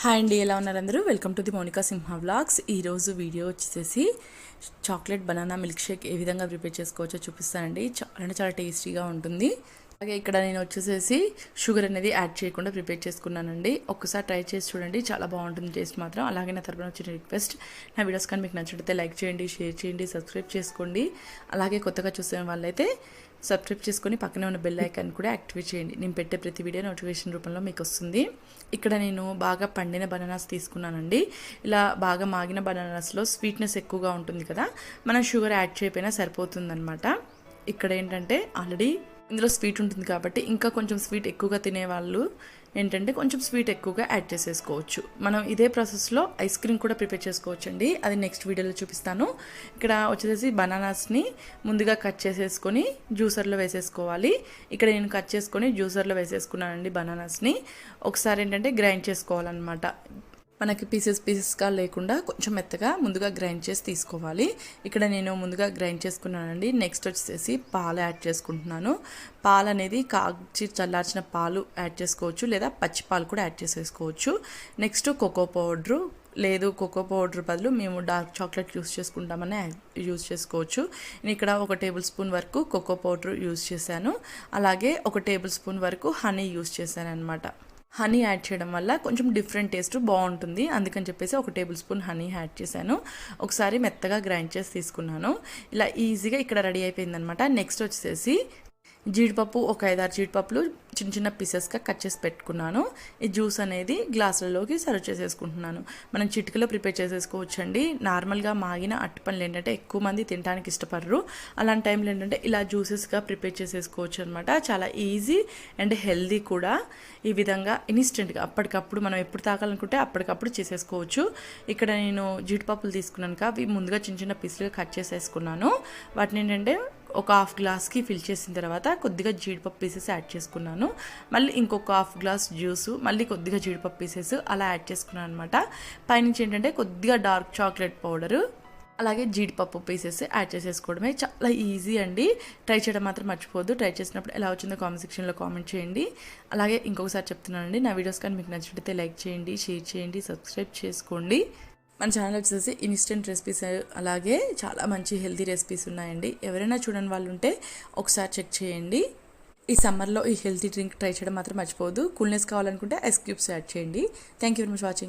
Hi అండి ఎలా ఉన్నారు అందరూ? Welcome to the Monika Simha vlogs ఈరోజు వీడియో వచ్చేసి చాక్లెట్ బనానా మిల్క్ షేక్ ఏ విధంగా ప్రిపేర్ చేసుకోవచ్చో చూపిస్తానండి. చాలా అంటే చాలా టేస్టీగా ఉంటుంది. అలాగే ఇక్కడ నేను వచ్చేసేసి షుగర్ అనేది యాడ్ చేయకుండా ప్రిపేర్ చేసుకున్నానండి. ఒక్కసారి ట్రై చేసి చూడండి చాలా బాగుంటుంది టేస్ట్ మాత్రం. అలాగే నా తరపున వచ్చిన రిక్వెస్ట్ నా వీడియోస్ కానీ మీకు నచ్చితే లైక్ చేయండి షేర్ చేయండి సబ్స్క్రైబ్ చేసుకోండి. అలాగే కొత్తగా చూసిన వాళ్ళైతే సబ్స్క్రైబ్ చేసుకొని పక్కనే ఉన్న బెల్ ఐకాన్ కూడా యాక్టివేట్ చేయండి. నేను పెట్టే ప్రతి వీడియో నోటిఫికేషన్ రూపంలో మీకు వస్తుంది. ఇక్కడ నేను బాగా పండిన బనానాస్ తీసుకున్నానండి. ఇలా బాగా మాగిన బనానాస్లో స్వీట్నెస్ ఎక్కువగా ఉంటుంది కదా మనం షుగర్ యాడ్ చేయకపోయినా సరిపోతుందనమాట ఇక్కడ ఏంటంటే ఆల్రెడీ ఇందులో స్వీట్ ఉంటుంది కాబట్టి ఇంకా కొంచెం స్వీట్ ఎక్కువగా తినేవాళ్ళు ఏంటంటే కొంచెం స్వీట్ ఎక్కువగా యాడ్ చేసేసుకోవచ్చు. మనం ఇదే ప్రాసెస్లో ఐస్ క్రీమ్ కూడా ప్రిపేర్ చేసుకోవచ్చు అండి అది నెక్స్ట్ వీడియోలో చూపిస్తాను. ఇక్కడ వచ్చేసి బనానాస్ని ముందుగా కట్ చేసేసుకొని జ్యూసర్లో వేసేసుకోవాలి. ఇక్కడ నేను కట్ చేసుకొని జ్యూసర్లో వేసేసుకున్నానండి బనానాస్ని. ఒకసారి ఏంటంటే గ్రైండ్ చేసుకోవాలన్నమాట. మనకి పీసెస్ పీసెస్గా లేకుండా కొంచెం మెత్తగా ముందుగా గ్రైండ్ చేసి తీసుకోవాలి. ఇక్కడ నేను ముందుగా గ్రైండ్ చేసుకున్నానండి. నెక్స్ట్ వచ్చేసి పాలు యాడ్ చేసుకుంటున్నాను. పాలు అనేది కాచి చల్లార్చిన పాలు యాడ్ చేసుకోవచ్చు లేదా పచ్చి పాలు కూడా యాడ్ చేసేసుకోవచ్చు. నెక్స్ట్ కోకో పౌడరు లేదు కోకో పౌడర్ బదులు మేము డార్క్ చాక్లెట్ యూస్ చేసుకుంటామని యూస్ చేసుకోవచ్చు. నేను ఇక్కడ ఒక టేబుల్ స్పూన్ వరకు కోకో పౌడర్ యూస్ చేశాను. అలాగే ఒక టేబుల్ స్పూన్ వరకు హనీ యూస్ చేశాను అనమాట హనీ యాడ్ చేయడం వల్ల కొంచెం డిఫరెంట్ టేస్ట్ బాగుంటుంది. అందుకని చెప్పేసి ఒక టేబుల్ స్పూన్ హనీ యాడ్ చేశాను. ఒకసారి మెత్తగా గ్రైండ్ చేసి తీసుకున్నాను. ఇలా ఈజీగా ఇక్కడ రెడీ అయిపోయిందనమాట నెక్స్ట్ వచ్చేసి జీడిపప్పు ఒక ఐదారు జీడిపప్పులు చిన్న చిన్న పీసెస్గా కట్ చేసి పెట్టుకున్నాను. ఈ జ్యూస్ అనేది గ్లాసులలోకి సర్వ్ చేసేసుకుంటున్నాను. మనం చిటికలో ప్రిపేర్ చేసేసుకోవచ్చు అండి నార్మల్గా మాగిన అట్టిపనులు ఏంటంటే ఎక్కువ మంది తినడానికి ఇష్టపడరు. అలాంటి టైంలో ఏంటంటే ఇలా జ్యూసెస్గా ప్రిపేర్ చేసేసుకోవచ్చు అనమాట చాలా ఈజీ అండ్ హెల్దీ కూడా. ఈ విధంగా ఇన్స్టెంట్గా అప్పటికప్పుడు మనం ఎప్పుడు తాగాలనుకుంటే అప్పటికప్పుడు చేసేసుకోవచ్చు. ఇక్కడ నేను జీడిపప్పులు తీసుకున్నాను అవి ముందుగా చిన్న చిన్న పీసులుగా కట్ చేసేసుకున్నాను. వాటిని ఏంటంటే ఒక హాఫ్ గ్లాస్కి ఫిల్ చేసిన తర్వాత కొద్దిగా జీడిపప్పు పీసెస్ యాడ్ చేసుకున్నాను. మళ్ళీ ఇంకొక హాఫ్ గ్లాస్ జ్యూస్ మళ్ళీ కొద్దిగా జీడిపప్పు పీసెస్ అలా యాడ్ చేసుకున్నాను అనమాట పైనుంచి ఏంటంటే కొద్దిగా డార్క్ చాక్లెట్ పౌడరు అలాగే జీడిపప్పు పీసెస్ యాడ్ చేసేసుకోవడమే చాలా ఈజీ అండి. ట్రై చేయడం మాత్రం మర్చిపోద్దు ట్రై చేసినప్పుడు ఎలా వచ్చిందో కామెంట్ సెక్షన్లో కామెంట్ చేయండి. అలాగే ఇంకొకసారి చెప్తున్నానండి నా వీడియోస్ కానీ మీకు నచ్చినట్లయితే లైక్ చేయండి షేర్ చేయండి సబ్స్క్రైబ్ చేసుకోండి. మన ఛానల్ వచ్చేసి ఇన్స్టెంట్ రెసిపీస్ అలాగే చాలా మంచి హెల్తీ రెసిపీస్ ఉన్నాయండి. ఎవరైనా చూడని వాళ్ళు ఉంటే ఒకసారి చెక్ చేయండి. ఈ సమ్మర్లో ఈ హెల్తీ డ్రింక్ ట్రై చేయడం మాత్రం మర్చిపోవద్దు. కూల్నెస్ కావాలనుకుంటే ఐస్ క్యూబ్స్ యాడ్ చేయండి. Thank you very much watching